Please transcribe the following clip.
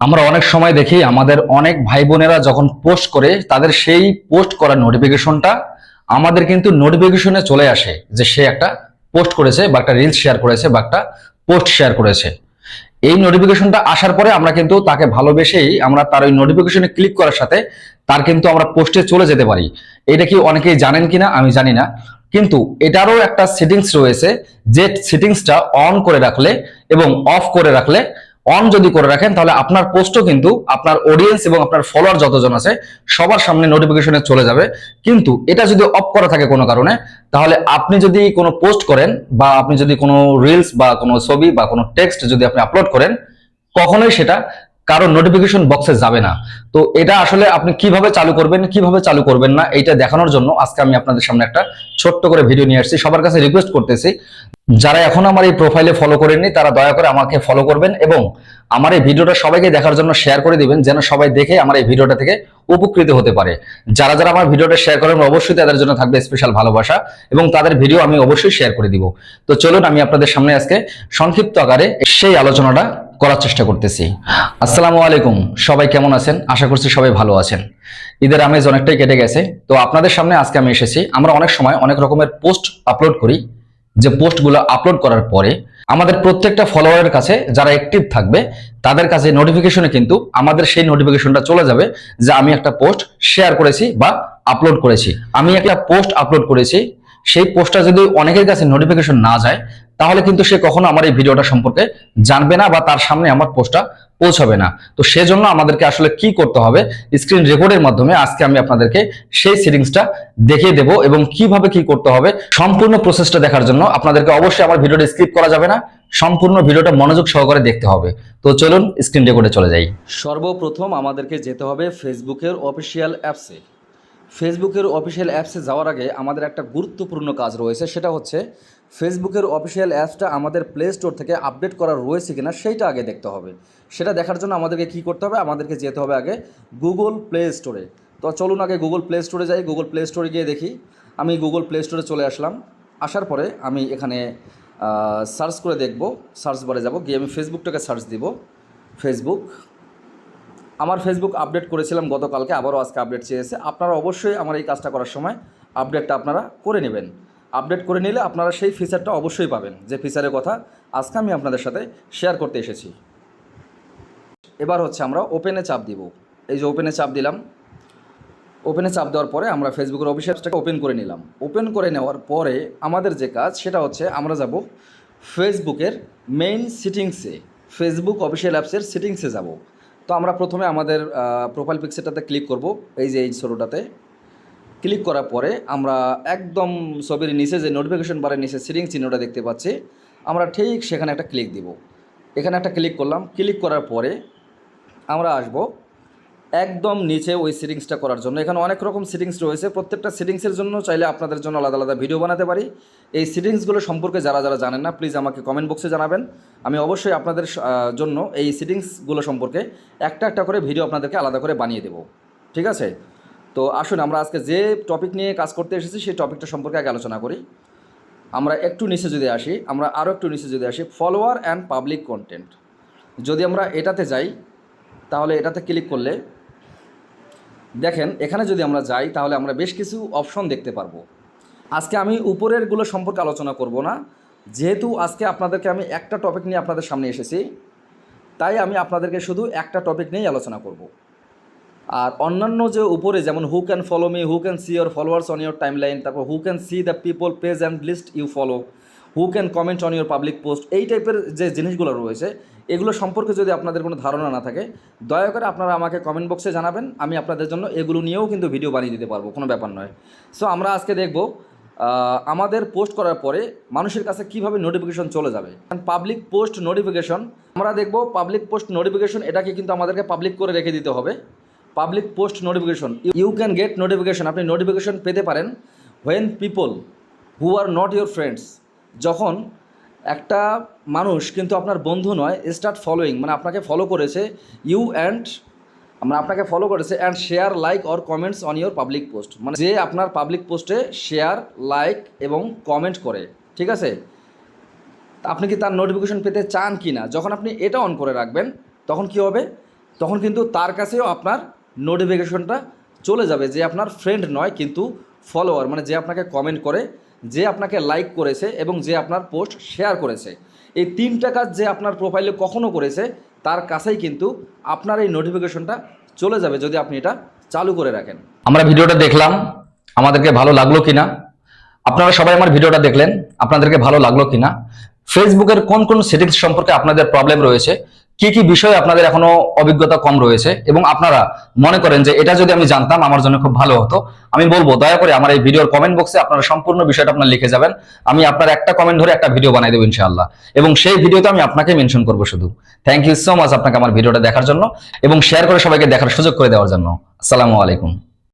আমরা অনেক সময় দেখি আমাদের অনেক ভাই বোনেরা যখন পোস্ট করে, তাদের সেই পোস্ট করার নোটিফিকেশনটা আমাদের কিন্তু নোটিফিকেশনে চলে আসে যে সে একটা পোস্ট করেছে বা একটা রিলস শেয়ার করেছে বা একটা পোস্ট শেয়ার করেছে। এই নোটিফিকেশনটা আসার পরে আমরা কিন্তু তাকে ভালোবেসেই আমরা তার ওই নোটিফিকেশনে ক্লিক করার সাথে তার কিন্তু আমরা পোস্টে চলে যেতে পারি। এটা কি অনেকেই জানেন কিনা আমি জানি না। কিন্তু এটারও একটা সেটিংস রয়েছে যে সেটিংসটা অন করে রাখলে এবং অফ করে রাখলে অন যদি করে রাখেন, তাহলে আপনার পোস্টও কিন্তু আপনার অডিয়েন্স এবং আপনার ফলোয়ার যতজন আছে, সবার সামনে নোটিফিকেশনে চলে যাবে। কিন্তু এটা যদি অফ করা থাকে কোনো কারণে, তাহলে আপনি যদি কোনো পোস্ট করেন বা আপনি যদি কোনো রিলস বা কোনো ছবি বা কোনো টেক্সট যদি আপনি আপলোড করেন, কখনোই সেটা কারও নোটিফিকেশন বক্সে যাবে না। তো এটা আসলে আপনি কীভাবে চালু করবেন, কীভাবে চালু করবেন না এটা দেখানোর জন্য আজকে আমি আপনাদের সামনে একটা ছোট্ট করে ভিডিও নিয়ে আসছি। সবার কাছে রিকোয়েস্ট করতেছি, যারা এখন আমার এই প্রোফাইলে ফলো করেননি, তারা দয়া করে আমাকে ফলো করবেন এবং আমার এই ভিডিওটা সবাইকে দেখার জন্য শেয়ার করে দিবেন, যেন সবাই দেখে আমার এই ভিডিওটা থেকে উপকৃত হতে পারে। যারা যারা আমার ভিডিওটা শেয়ার করেন, অবশ্যই তাদের জন্য থাকবে স্পেশাল ভালোবাসা এবং তাদের ভিডিও আমি অবশ্যই শেয়ার করে দিব। তো চলুন, আমি আপনাদের সামনে আজকে সংক্ষিপ্ত আকারে সেই আলোচনাটা করার চেষ্টা করতেছি। আসসালামু আলাইকুম, সবাই কেমন আছেন? আশা করছি সবাই ভালো আছেন। ঈদের আমেজ অনেকটাই কেটে গেছে। তো আপনাদের সামনে আজকে আমি এসেছি। আমরা অনেক সময় অনেক রকমের পোস্ট আপলোড করি। যে পোস্টগুলো আপলোড করার পরে আমাদের প্রত্যেকটা ফলোয়ারের কাছে যারা অ্যাক্টিভ থাকবে, তাদের কাছে নোটিফিকেশনে কিন্তু আমাদের সেই নোটিফিকেশনটা চলে যাবে যে আমি একটা পোস্ট শেয়ার করেছি বা আপলোড করেছি। আমি একটা পোস্ট আপলোড করেছি সেই পোস্টটা যদি অনেকের কাছে নোটিফিকেশন না যায়, তাহলে কিন্তু সে কখনো আমার এই ভিডিওটা সম্পর্কে জানবে না বা তার সামনে আমার পোস্টটা পৌঁছাবে না। তো সেজন্য আমাদেরকে আসলে কি করতে হবে স্ক্রিন রেকর্ডের মাধ্যমে আজকে আমি আপনাদেরকে সেই সেটিংসটা দেখিয়ে দেব এবং কীভাবে কি করতে হবে, সম্পূর্ণ প্রসেসটা দেখার জন্য আপনাদেরকে অবশ্যই আমার ভিডিওটা স্কিপ করা যাবে না, সম্পূর্ণ ভিডিওটা মনোযোগ সহকারে দেখতে হবে। তো চলুন স্ক্রিন রেকর্ডে চলে যাই। সর্বপ্রথম আমাদেরকে যেতে হবে ফেসবুকের অফিসিয়াল অ্যাপসে ফেসবুকের অফিসিয়াল অ্যাপসে যাওয়ার আগে আমাদের একটা গুরুত্বপূর্ণ কাজ রয়েছে, সেটা হচ্ছে ফেসবুকের অফিসিয়াল অ্যাপসটা আমাদের প্লে স্টোর থেকে আপডেট করা রয়েছে কিনা সেইটা আগে দেখতে হবে। সেটা দেখার জন্য আমাদেরকে কি করতে হবে? আমাদেরকে যেতে হবে আগে গুগল প্লে স্টোরে তো চলুন আগে গুগল প্লে স্টোরে যাই। গুগল প্লে স্টোরে গিয়ে দেখি। আমি গুগল প্লে স্টোরে চলে আসলাম। আসার পরে আমি এখানে সার্চ করে দেখব। সার্চ বারে যাব। গিয়ে আমি ফেসবুকটাকে সার্চ দিব। ফেসবুক আমার ফেসবুক আপডেট করেছিলাম গতকালকে, আবারও আজকে আপডেট চেয়েছে। আপনারা অবশ্যই আমার এই কাজটা করার সময় আপডেটটা আপনারা করে নেবেন। আপডেট করে নিলে আপনারা সেই ফিচারটা অবশ্যই পাবেন। যে ফিচারের কথা আজকে আমি আপনাদের সাথে শেয়ার করতে এসেছি। এবার হচ্ছে আমরা ওপেনে চাপ দিব। এই যে ওপেনে চাপ দিলাম। ওপেনে চাপ দেওয়ার পরে আমরা ফেসবুকের অফিসিয়ালসটাকে ওপেন করে নিলাম। ওপেন করে নেওয়ার পরে আমাদের যে কাজ, সেটা হচ্ছে আমরা যাব ফেসবুকের মেইন সিটিংসে ফেসবুক অফিসিয়াল অ্যাপসের সিটিংসে যাব। তো আমরা প্রথমে আমাদের প্রোফাইল পিকচারটাতে ক্লিক করব, এই যে এই ছোটোটাতে। ক্লিক করার পরে আমরা একদম ছবির নিচে যে নোটিফিকেশন বারের নিচে সিরিং চিহ্নটা দেখতে পাচ্ছি, আমরা ঠিক সেখানে একটা ক্লিক দিব। এখানে একটা ক্লিক করলাম ক্লিক করার পরে আমরা আসব। একদম নিচে ওই সেটিংসটা করার জন্য। এখানে অনেক রকম সেটিংস রয়েছে। প্রত্যেকটা সেটিংসের জন্য চাইলে আপনাদের জন্য আলাদা আলাদা ভিডিও বানাতে পারি। এই সেটিংসগুলো সম্পর্কে যারা যারা জানেন না প্লিজ আমাকে কমেন্ট বক্সে জানাবেন। আমি অবশ্যই আপনাদের জন্য এই সেটিংসগুলো সম্পর্কে একটা একটা করে ভিডিও আপনাদেরকে আলাদা করে বানিয়ে দেবো। ঠিক আছে? তো আসুন, আমরা আজকে যে টপিক নিয়ে কাজ করতে এসেছি, সেই টপিকটা সম্পর্কে আগে আলোচনা করি। আমরা একটু নিচে যদি আসি, আমরা আরও একটু নিচে যদি আসি ফলোয়ার অ্যান্ড পাবলিক কন্টেন্ট যদি আমরা এটাতে যাই, তাহলে এটাতে ক্লিক করলে দেখেন, এখানে যদি আমরা যাই, তাহলে আমরা বেশ কিছু অপশন দেখতে পারব। আজকে আমি উপরেরগুলো সম্পর্কে আলোচনা করব না। যেহেতু আজকে আপনাদেরকে আমি একটা টপিক নিয়ে আপনাদের সামনে এসেছি, তাই আমি আপনাদেরকে শুধু একটা টপিক নিয়েই আলোচনা করব। আর অন্যান্য যে উপরে, যেমন who can follow me who can see your followers on your timeline তারপর who can see the people page and list you follow who can comment on your public post এই টাইপের যে জিনিসগুলো রয়েছে, এগুলো সম্পর্কে যদি আপনাদের কোনো ধারণা না থাকে, দয়া করে আপনারা আমাকে কমেন্ট বক্সে জানাবেন, আমি আপনাদের জন্য এগুলো নিয়েও কিন্তু ভিডিও বানিয়ে দিতে পারব, কোনো ব্যাপার নয়। সো আমরা আজকে দেখব আমাদের পোস্ট করার পরে মানুষের কাছে কীভাবে নোটিফিকেশন চলে যাবে। পাবলিক পোস্ট নোটিফিকেশন আমরা দেখব পাবলিক পোস্ট নোটিফিকেশন এটাকে কিন্তু আমাদেরকে পাবলিক করে রেখে দিতে হবে। Public post notification you can get notification আপনি নোটিফিকেশন পেতে পারেন when people who are not your friends যখন একটা মানুষ কিন্তু আপনার বন্ধু নয় স্টার্ট ফলোয়িং মানে আপনাকে ফলো করেছে ইউ অ্যান্ড আমরা আপনাকে ফলো করেছে and share like or comments on your public post মানে যে আপনার পাবলিক পোস্টে শেয়ার লাইক এবং কমেন্ট করে, ঠিক আছে? আপনি কি তার নোটিফিকেশন পেতে চান কি না? যখন আপনি এটা অন করে রাখবেন, তখন কি হবে? তখন কিন্তু তার কাছেও আপনার নোটিফিকেশনটা চলে যাবে যে আপনার ফ্রেন্ড নয় কিন্তু ফলোয়ার মানে যে আপনাকে কমেন্ট করে যে আপনাকে লাইক করেছে এবং যে আপনার পোস্ট শেয়ার করেছে। এই তিনটা কাজ যে আপনার প্রোফাইলে কখনো করেছে, তার কাছেই কিন্তু আপনার এই নোটিফিকেশনটা চলে যাবে যদি আপনি এটা চালু করে রাখেন। আমরা ভিডিওটা দেখলাম, আমাদেরকে ভালো লাগল কিনা? আপনারা সবাই আমার ভিডিওটা দেখলেন, আপনাদেরকে ভালো লাগল কিনা? ফেসবুকের কোন কোন সেটিংস সম্পর্কে আপনাদের প্রবলেম রয়েছে কি কি বিষয়ে আপনাদের এখনও অভিজ্ঞতা কম রয়েছে? এবং আপনারা মনে করেন যে এটা যদি আমি জানতাম, আমার জন্য খুব ভালো হতো। আমি বলব, দয়া করে আমার এই ভিডিওর কমেন্ট বক্সে আপনারা সম্পূর্ণ বিষয়টা আপনার লিখে যাবেন। আমি আপনার একটা কমেন্ট ধরে একটা ভিডিও বানাই দেবো ইনশাআল্লাহ। এবং সেই ভিডিওতে আমি আপনাকে মেনশন করব শুধু। থ্যাংক ইউ সো মাচ আপনাকে আমার ভিডিওটা দেখার জন্য। এবং শেয়ার করে সবাইকে দেখার সুযোগ করে দেওয়ার জন্য। আসসালামু আলাইকুম।